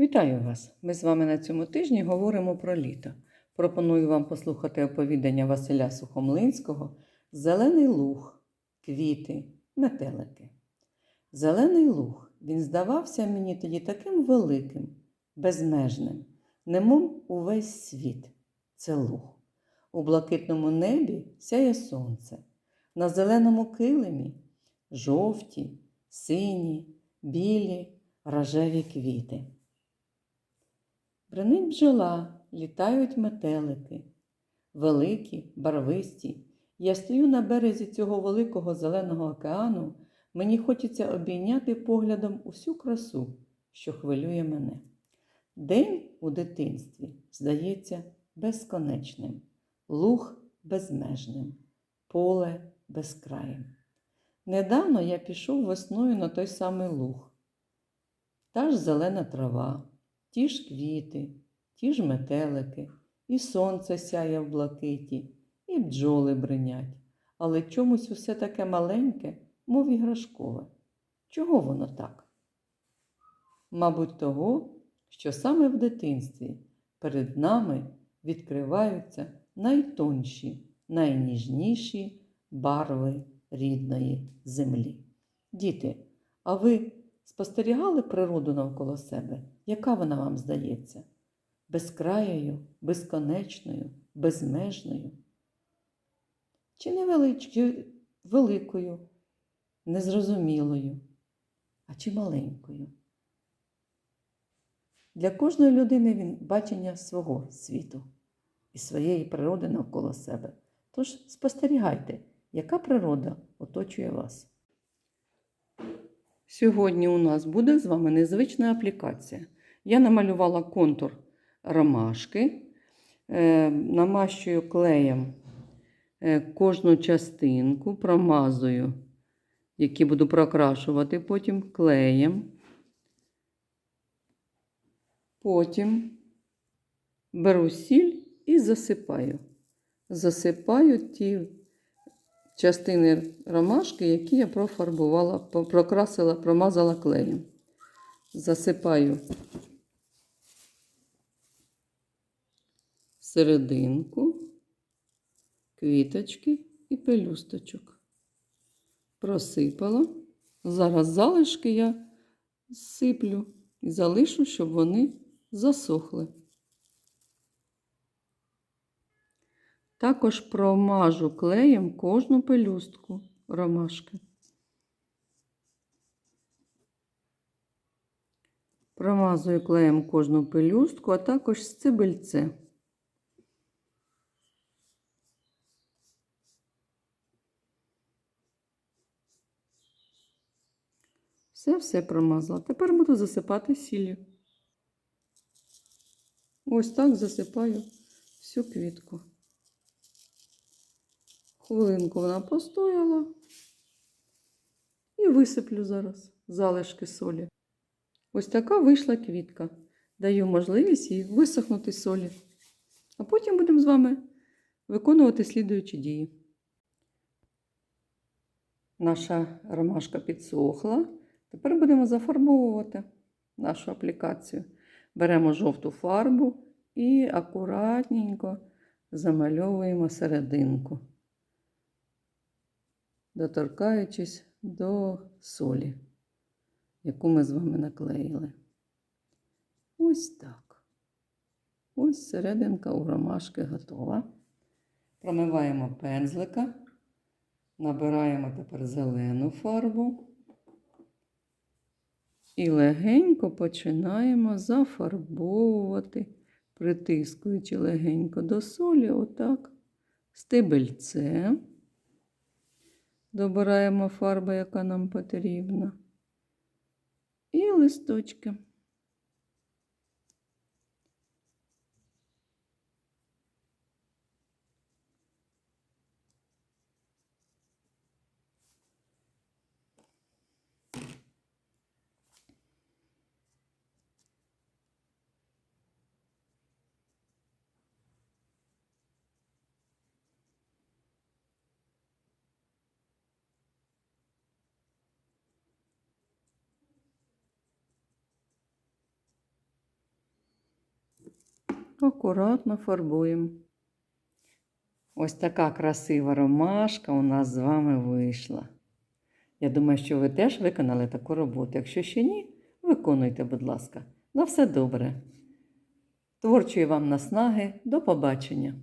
Вітаю вас! Ми з вами на цьому тижні говоримо про літо. Пропоную вам послухати оповідання Василя Сухомлинського Зелений луг, квіти, метелики. Зелений луг він здавався мені тоді таким великим, безмежним, немов увесь світ. Це луг. У блакитному небі сяє сонце, на зеленому килимі жовті, сині, білі, рожеві квіти. Бренить бджола, літають метелики, великі, барвисті. Я стою на березі цього великого зеленого океану, мені хочеться обійняти поглядом усю красу, що хвилює мене. День у дитинстві здається безконечним, луг безмежним, поле безкраєм. Недавно я пішов весною на той самий луг. Та ж зелена трава, ті ж квіти, ті ж метелики, і сонце сяє в блакиті, і бджоли бринять, але чомусь усе таке маленьке, мов іграшкове. Чого воно так? Мабуть, того, що саме в дитинстві перед нами відкриваються найтонші, найніжніші барви рідної землі. Діти, а ви спостерігали природу навколо себе? Яка вона вам здається? Безкраєю, безконечною, безмежною? Чи невеличкою, великою, незрозумілою, а чи маленькою? Для кожної людини він бачення свого світу і своєї природи навколо себе. Тож спостерігайте, яка природа оточує вас. Сьогодні у нас буде з вами незвична аплікація. Я намалювала контур ромашки, е, намащую клеєм е, кожну частинку, промазую, які буду прокрашувати потім клеєм. Потім беру сіль і засипаю. Засипаю ті частини ромашки, які я профарбувала, прокрасила, промазала клеєм. Засипаю серединку, квіточки і пелюсточок. Просипала. Зараз залишки я сиплю і залишу, щоб вони засохли. Також промажу клеєм кожну пелюстку ромашки. Промазую клеєм кожну пелюстку, а також стебельце. Все-все промазала. Тепер буду засипати сіллю. Ось так засипаю всю квітку. Хвилинку вона постояла і висиплю зараз залишки солі. Ось така вийшла квітка. Даю можливість їй висохнути солі. А потім будемо з вами виконувати слідуючі дії. Наша ромашка підсохла. Тепер будемо зафарбовувати нашу аплікацію. Беремо жовту фарбу і акуратненько замальовуємо серединку доторкаючись до солі, яку ми з вами наклеїли. Ось так. Ось серединка у ромашки готова. Промиваємо пензлика, набираємо тепер зелену фарбу і легенько починаємо зафарбовувати, притискуючи легенько до солі, отак, стебельце. Добираємо фарбу, яка нам потрібна. І листочки. Акуратно фарбуємо. Ось така красива ромашка у нас з вами вийшла. Я думаю, що ви теж виконали таку роботу. Якщо ще ні, виконуйте, будь ласка. На все добре. Творчої вам наснаги. До побачення!